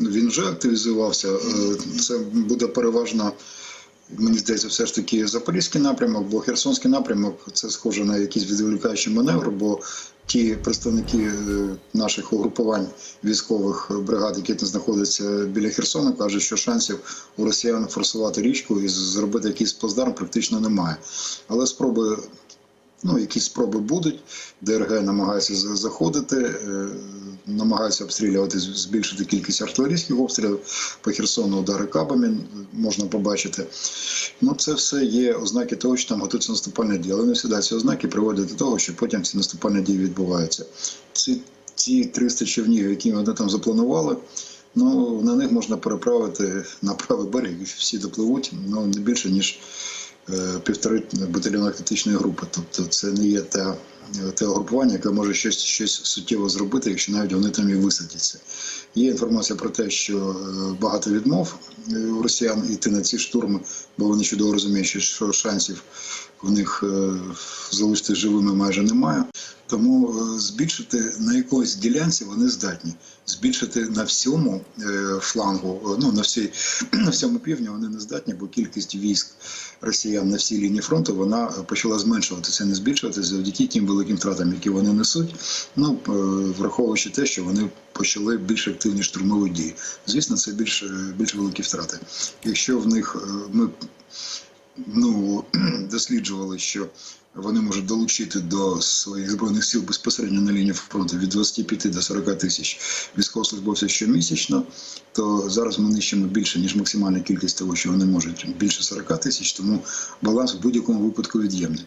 він вже активізувався. Е, Це буде переважно. Мені здається, все ж таки Запорізький напрямок, бо Херсонський напрямок це схоже на якийсь відволікаючий маневр, бо ті представники е, наших угрупувань військових бригад, які знаходяться біля Херсона, кажуть, що шансів у росіян форсувати річку і зробити якийсь плацдарм практично немає. Але спроби Ну, якісь спроби будуть. ДРГ намагається заходити, е, намагаються обстрілювати, збільшити кількість артилерійських обстрілів. По Херсону удари кабами можна побачити. Ну, це все є ознаки того, що там готується наступальна дія. Але не завжди ці ознаки приводять до того, що потім ці наступальні дії відбуваються. Ці, ці 300 човнів, які вони там запланували, ну, на них можна переправити на правий берег, і всі допливуть, ну, не більше, ніж півтори батальйона тактичної групи. Тобто це не є те, те угрупування, яке може щось, щось суттєво зробити, якщо навіть вони там і висадяться. Є інформація про те, що е, багато відмов е, у росіян йти на ці штурми, бо вони чудово розуміють, що- шансів в них е, залишитися живими майже немає. Тому е, збільшити на якоїсь ділянці вони здатні. Збільшити на всьому е, флангу, е, ну на всій на всьому півдні вони не здатні, бо кількість військ росіян на всій лінії фронту вона почала зменшуватися, не збільшуватися завдяки тим великим втратам, які вони несуть. Ну враховуючи те, що вони почали більш активні штурмові дії. Звісно, це більш, більш великі втрати. Якщо в них ми ну, досліджували, що вони можуть долучити до своїх збройних сил безпосередньо на лінії фронту від 25 до 40 тисяч військовослужбовців щомісячно, то зараз ми нищимо більше ніж максимальна кількість того, що вони можуть більше 40 тисяч. Тому баланс в будь-якому випадку від'ємний.